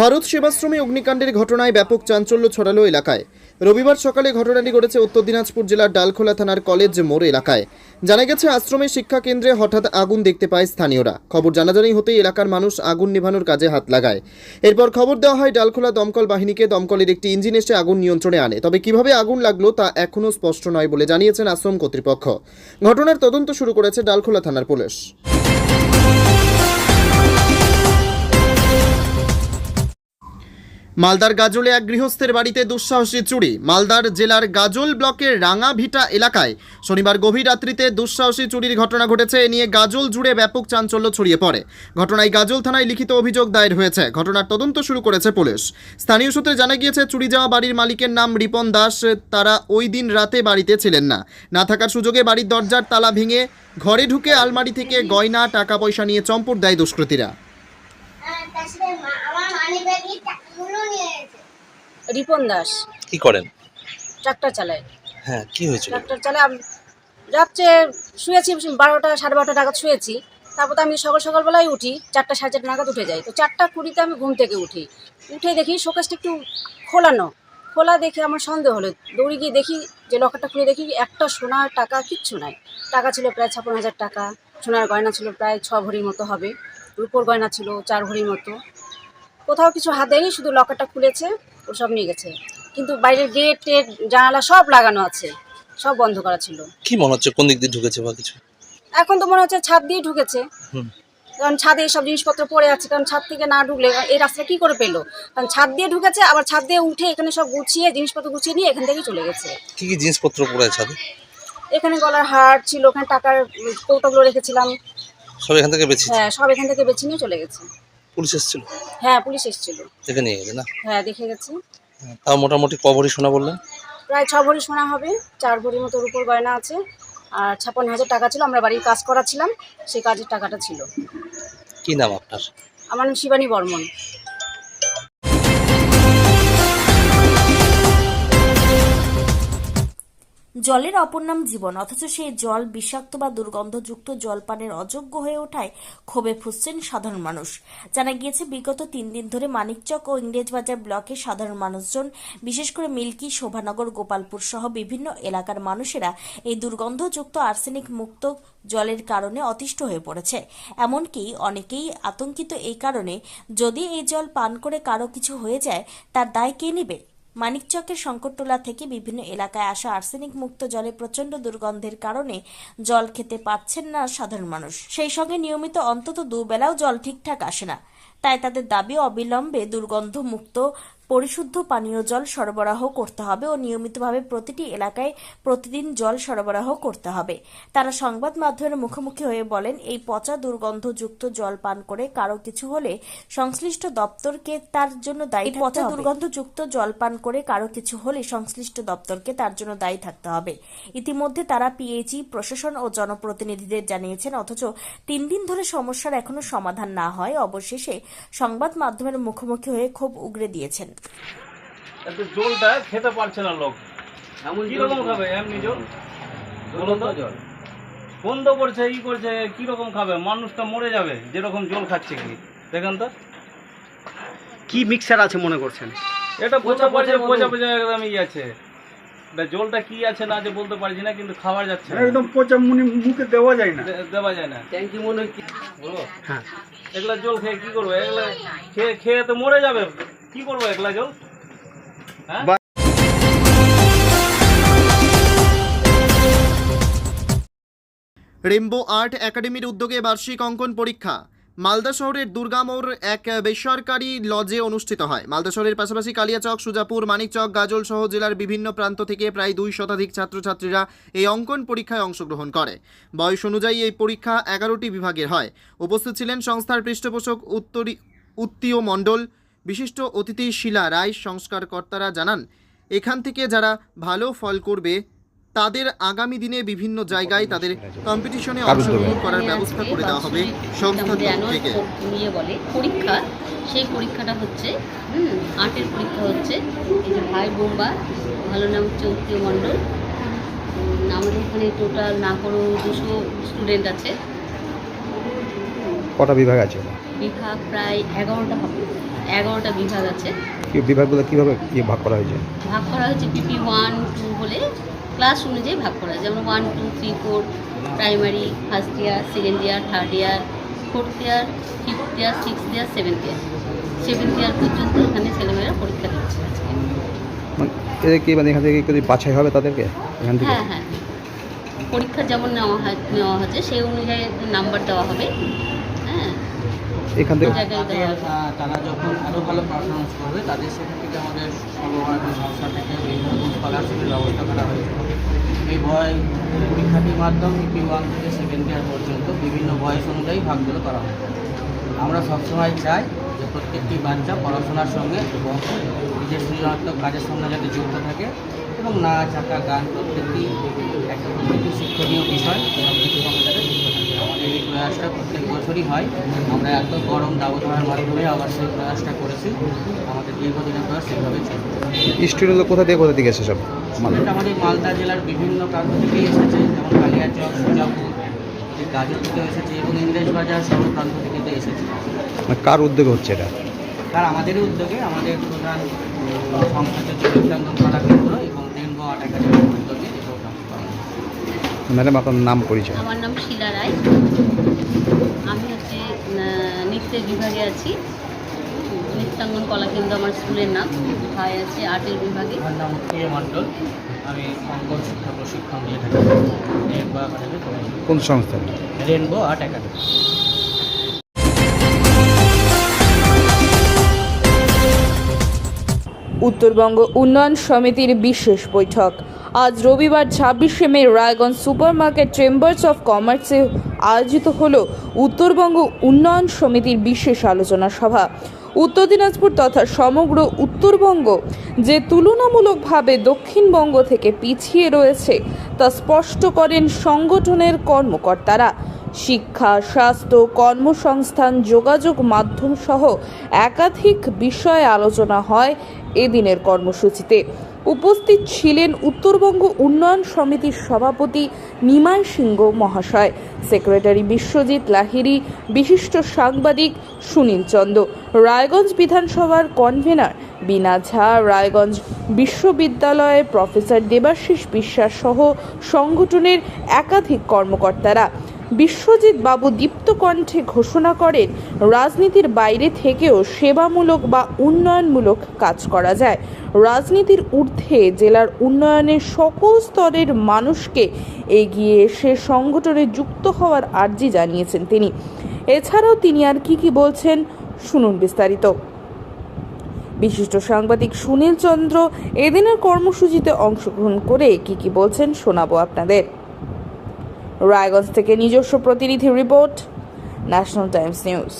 ভারত সেবাশ্রমে অগ্নিকাণ্ডের ঘটনায় ব্যাপক চাঞ্চল্য ছড়ালো এলাকায়। রবিবার সকালে ঘটনাটি ঘটেছে উত্তর দিনাজপুর জেলার ডালখোলা থানার কলেজ মোড় এলাকায়। জানা গেছে আশ্রমের শিক্ষা কেন্দ্রে হঠাৎ আগুন দেখতে পায় স্থানীয়রা। খবর জানাজানি হতেই এলাকার মানুষ আগুন নেভানোর কাজে হাত লাগায়। এরপর খবর দেওয়া হয়, ডালখোলা দমকল বাহিনীকে দমকলের একটি ইঞ্জিন এসে আগুন নিয়ন্ত্রণে আনে। তবে কীভাবে আগুন লাগল তা এখনও স্পষ্ট নয় বলে জানিয়েছেন আশ্রম কর্তৃপক্ষ। ঘটনার তদন্ত শুরু করেছে ডালখোলা থানার পুলিশ। মালদার গাজলে এক গৃহস্থের বাড়িতে দুঃসাহসী চুরি। মালদার জেলার গাজল ব্লকের রাঙাভিটা এলাকায় শনিবার গভীর রাত্রিতে দুঃসাহসী চুরির ঘটনা ঘটেছে। এ নিয়ে গাজল জুড়ে ব্যাপক চাঞ্চল্য ছড়িয়ে পড়ে। ঘটনায় গাজল থানায় লিখিত অভিযোগ দায়ের হয়েছে। ঘটনার তদন্ত শুরু করেছে পুলিশ। স্থানীয় সূত্রে জানা গিয়েছে, চুরি যাওয়া বাড়ির মালিকের নাম রিপন দাস। তারা ওই দিন রাতে বাড়িতে ছিলেন না। না থাকার সুযোগে বাড়ির দরজার তালা ভেঙে ঘরে ঢুকে আলমারি থেকে গয়না, টাকা পয়সা নিয়ে চম্পট দেয় দুষ্কৃতীরা। রিপন দাস। কি করেন? ট্রাক্টর চালায়। হ্যাঁ কি হয়েছিল? ট্রাক্টর চালায় আমি রাত্রে শুয়েছি বারোটা সাড়ে বারোটা নাগাদ শুয়েছি। তারপর তো আমি সকাল সকালবেলায় উঠি চারটা সাড়ে চারটা নাগাদ উঠে যাই। তো চারটা কুড়িতে আমি ঘুম থেকে উঠি। উঠে দেখি শোকেসটা একটু খোলানো। খোলা দেখে আমার সন্দেহ হলো। দৌড়ে গিয়ে দেখি যে লকারটা খুলে দেখি একটা সোনার টাকা কিচ্ছু নাই। টাকা ছিল প্রায় ছাপ্পান্ন হাজার টাকা। সোনার গয়না ছিল প্রায় ছ ভরির মতো হবে। রূপোর গয়না ছিল চার ভরির মতো। কোথাও কিছু হাত দেয়নি শুধু লকারটা খুলেছে ও সব নিয়ে গেছে। কিন্তু বাইরের গেট টেট জানালা সব লাগানো আছে সব বন্ধ করা ছিল। কি মনে হচ্ছে কোন দিক দিয়ে ঢুকেছে বা কিছু? এখন তো মনে হচ্ছে ছাদ দিয়ে ঢুকেছে। কারণ ছাদে সব জিনিসপত্র পড়ে আছে কারণ ছাদ থেকে না ঢুকলে এই রাস্তা কি করে পেল? কারণ ছাদ দিয়ে ঢুকেছে আবার ছাদ দিয়ে উঠে এখানে সব গুছিয়ে জিনিসপত্র গুছিয়ে নিয়ে এখান থেকে চলে গেছে। কি কি জিনিসপত্র পড়ে ছাদে? এখানে গলার হার ছিল ওখানে টাকার কৌটোগুলো রেখেছিলাম। সব এখান থেকে বেঁচে হ্যাঁ সব এখান থেকে বেছে নিয়ে চলে গেছে। পুলিশ এসেছিল? হ্যাঁ পুলিশ এসেছিল। দেখে নিয়ে গেছে না? হ্যাঁ দেখে গেছে। হ্যাঁ, তাও মোটামুটি ক ভরি সোনা বললেন? প্রায় ছ ভরি সোনা হবে চার ভরি মতো রূপোর গয়না আছে। আর ছাপ্পান্ন হাজার টাকা ছিল আমরা বাড়ির কাজ করাছিলাম সেই কাজের টাকাটা ছিল। কি নাম আপনার? আমার নাম শিবানী বর্মন। জলের অপর নাম জীবন, অথচ সেই জল বিষাক্ত বা দুর্গন্ধযুক্ত জলপানের অযোগ্য হয়ে ওঠায় ক্ষোভে ফুসছেন সাধারণ মানুষ। জানা গিয়েছে, বিগত তিন দিন ধরে মানিকচক ও ইংরেজবাজার ব্লকে সাধারণ মানুষজন, বিশেষ করে মিল্কি, শোভানগর, গোপালপুর সহ বিভিন্ন এলাকার মানুষেরা এই দুর্গন্ধযুক্ত আর্সেনিক মুক্ত জলের কারণে অতিষ্ঠ হয়ে পড়েছে। এমনকি অনেকেই আতঙ্কিত এই কারণে, যদি এই জল পান করে কারও কিছু হয়ে যায়, তার দায় কে নেবে? মানিকচকের শঙ্করটোলা থেকে বিভিন্ন এলাকায় আসা আর্সেনিক মুক্ত জলে প্রচণ্ড দুর্গন্ধের কারণে জল খেতে পাচ্ছেন না সাধারণ মানুষ। সেই সঙ্গে নিয়মিত অন্তত দুবেলাও জল ঠিকঠাক আসে না। তাই তাদের দাবি অবিলম্বে দুর্গন্ধ মুক্ত পরিশুদ্ধ পানীয় জল সরবরাহ করতে হবে ও নিয়মিতভাবে প্রতিটি এলাকায় প্রতিদিন জল সরবরাহ করতে হবে। তারা সংবাদ মাধ্যমের মুখোমুখি হয়ে বলেন এই পচা দুর্গন্ধযুক্ত জল পান করে কারও কিছু হলে সংশ্লিষ্ট দপ্তরকে তার জন্য দায়ী পচা দুর্গন্ধযুক্ত জল পান করে কারও কিছু হলে সংশ্লিষ্ট দপ্তরকে তার জন্য দায়ী থাকতে হবে। ইতিমধ্যে তারা পিএইচই প্রশাসন ও জনপ্রতিনিধিদের জানিয়েছেন অথচ তিন দিন ধরে সমস্যার এখনও সমাধান না হয়। অবশেষে সংবাদ মাধ্যমের মুখোমুখি হয়ে ক্ষোভ উগরে দিয়েছেন। এত জলটা খেতে পারছে না লোক। এমন কীরকম খাবে? এমনি জল? বলুন তো। জল? বন্ধ করছে ই করছে কীরকম খাবে? মানুষটা মরে যাবে যেরকম জল খাচ্ছে কি? দেখেন তো। কি মিক্সার আছে মনে করছেন? এটা পচা পচা পচা পচা একদম ই আছে। এটা জলটা কি আছে না আছে বলতে পারছি না কিন্তু খাওয়া যাচ্ছে না। একদম পচা মুনি মুখে দেওয়া যায় না। দেওয়া যায় না। ট্যাঙ্কি মনে হয় কি বলব হ্যাঁ। এগুলা জল খেয়ে কি করব? এগুলা খেয়ে খেয়ে তো মরে যাবে। কি করব এগুলা জল হ্যাঁ? রেমবো আর্ট একাডেমির উদ্যোগে বার্ষিক অঙ্কন পরীক্ষা। মালদা শহরের দুর্গামোর এক বেসরকারি লজে অনুষ্ঠিত হয়। মালদা শহরের পাশাপাশি কালিয়াচক সুজাপুর মানিকচক গাজল সহ জেলার বিভিন্ন প্রান্ত থেকে প্রায় দুই শতাধিক ছাত্রছাত্রীরা এই অঙ্কন পরীক্ষায় অংশগ্রহণ করে। বয়স অনুযায়ী এই পরীক্ষা এগারোটি বিভাগের হয়। উপস্থিত ছিলেন সংস্থার পৃষ্ঠপোষক উত্তরী উত্তীয় মণ্ডল বিশিষ্ট অতিথি শিলা রায় সংস্কারকর্তারা জানান এখান থেকে যারা ভালো ফল করবে তাদের আগামী দিনে বিভিন্ন জায়গায় তাদের কম্পিটিশনে অংশগ্রহণ করার ব্যবস্থা করে দেওয়া হবে। সংস্থার থেকে। ইয়ে বলে পরীক্ষা সেই পরীক্ষাটা হচ্ছে হুম আর্টের পরীক্ষা হচ্ছে। এই যে ভাই বোম্বা ভালো নাম হচ্ছে উত্তীয় মণ্ডল। আমাদের এখানে টোটাল না করো দুশো স্টুডেন্ট আছে। কটা বিভাগ আছে? বিভাগ প্রায় এগারোটা হবে। এগারোটা বিভাগ আছে। কি বিভাগগুলো কীভাবে ইয়ে ভাগ করা হয়েছে? ভাগ করা হয়েছে পিপি ওয়ান টু বলে। ক্লাস অনুযায়ী ভাগ করা হয় যেমন one two three four primary first year second year third year fourth year fifth year sixth year seventh year seventh year পর্যন্ত এখানে ছেলেমেয়েরা পরীক্ষা দিচ্ছে আজকে। মানে এদের কি মানে এখান থেকে বাছাই হবে তাদেরকে? এখান থেকে? হ্যাঁ হ্যাঁ। পরীক্ষা যেমন নেওয়া হয় নেওয়া হচ্ছে সেই অনুযায়ী নাম্বার দেওয়া হবে। এখান থেকে? তারা যখন আরও ভালো পারফরমেন্স করবে, তাদের সেখান থেকে আমাদের সর্বভারতীয় সংস্থা থেকে বিভিন্ন স্কলারশিপের ব্যবস্থা করা হয়েছে। এই বয় পরীক্ষাটির মাধ্যমে পি ওয়ান থেকে সেকেন্ড ইয়ার পর্যন্ত বিভিন্ন বয়স অনুযায়ী ভাগগুলো করা হয়। আমরা সবসময় চাই যে প্রত্যেকটি বাচ্চা পড়াশোনার সঙ্গে এবং নিজের সৃজনাত্মক কাজের সঙ্গে যাতে যুক্ত থাকে এবং নাচ আঁকা গান প্রত্যেকটি একটা প্রত্যেকটি শিক্ষণীয় বিষয় সব কিছুর সঙ্গে যাতে এই প্রয়াসটা প্রত্যেক বছরই হয়। আমরা এত গরম দাবদাহের মাধ্যমে আবার সেই প্রয়াসটা করেছি। আমাদের দীর্ঘদিনের প্রয়াস চলবে স্টুডেন্টগুলো কোথা থেকে কোথা থেকে এসেছে সব? আমাদের মালদা জেলার বিভিন্ন প্রান্ত থেকেই এসেছে যেমন কালিয়াচক সুজাপুর গাজর থেকে এসেছে এবং ইংরেজ বাজার সর্ব প্রান্ত থেকে তো এসেছে। মানে কার উদ্যোগে হচ্ছে এটা? আর আমাদেরই উদ্যোগে? আমাদের প্রধান কলা কেন্দ্র এবং রেনবো আর্ট একাডেমির উদ্যোগে। ম্যাডাম আপনার নাম পরিচয়? আমার নাম শিলা রায়। নৃত্যের বিভাগে আছি। নৃত্যাঙ্গন কলাকেন্দ্র আমার স্কুলের নাম। ভাই আছে আর্টের বিভাগে। আমার নাম প্রিয় মণ্ডল। আমি অঙ্কন শিক্ষা প্রশিক্ষণ দিয়ে থাকি। রেনবো একাডেমি কোন সংস্থা? Rainbow art academy. উত্তরবঙ্গ উন্নয়ন সমিতির বিশেষ বৈঠক। আজ রবিবার ছাব্বিশে May Raiganj super market chambers of কমার্সে আয়োজিত হল উত্তরবঙ্গ উন্নয়ন সমিতির বিশেষ আলোচনা সভা। উত্তর দিনাজপুর তথা সমগ্র উত্তরবঙ্গ যে তুলনামূলকভাবে দক্ষিণবঙ্গ থেকে পিছিয়ে রয়েছে, তা স্পষ্ট করেন সংগঠনের কর্মকর্তারা। শিক্ষা, স্বাস্থ্য, কর্মসংস্থান, যোগাযোগ মাধ্যম সহ একাধিক বিষয়ে আলোচনা হয় এদিনের কর্মসূচিতে। উপস্থিত ছিলেন উত্তরবঙ্গ উন্নয়ন সমিতির সভাপতি নিমাই সিংহ মহাশয়, সেক্রেটারি বিশ্বজিৎ লাহিড়ী, বিশিষ্ট সাংবাদিক সুনীল চন্দ, রায়গঞ্জ বিধানসভার কনভেনার বিনা ঝা, রায়গঞ্জ বিশ্ববিদ্যালয়ের প্রফেসর দেবাশিস বিশ্বাস সহ সংগঠনের একাধিক কর্মকর্তারা। বিশ্বজিৎ বাবু দীপ্ত কণ্ঠে ঘোষণা করেন, রাজনীতির বাইরে থেকেও সেবামূলক বা উন্নয়নমূলক কাজ করা যায়। রাজনীতির ঊর্ধ্বে জেলার উন্নয়নের সকল স্তরের মানুষকে এগিয়ে এসে সংগঠনে যুক্ত হওয়ার আর্জি জানিয়েছেন তিনি। এছাড়াও তিনি আর কি কি বলছেন শুনুন বিস্তারিত। বিশিষ্ট সাংবাদিক সুনীল চন্দ্র, এদিনের কর্মসূচিতে অংশগ্রহণ করে কি কি বলছেন শোনাবো আপনাদের। রায়গঞ্জ থেকে নিজস্ব প্রতিনিধি রিপোর্ট ন্যাশনাল টাইমস নিউজ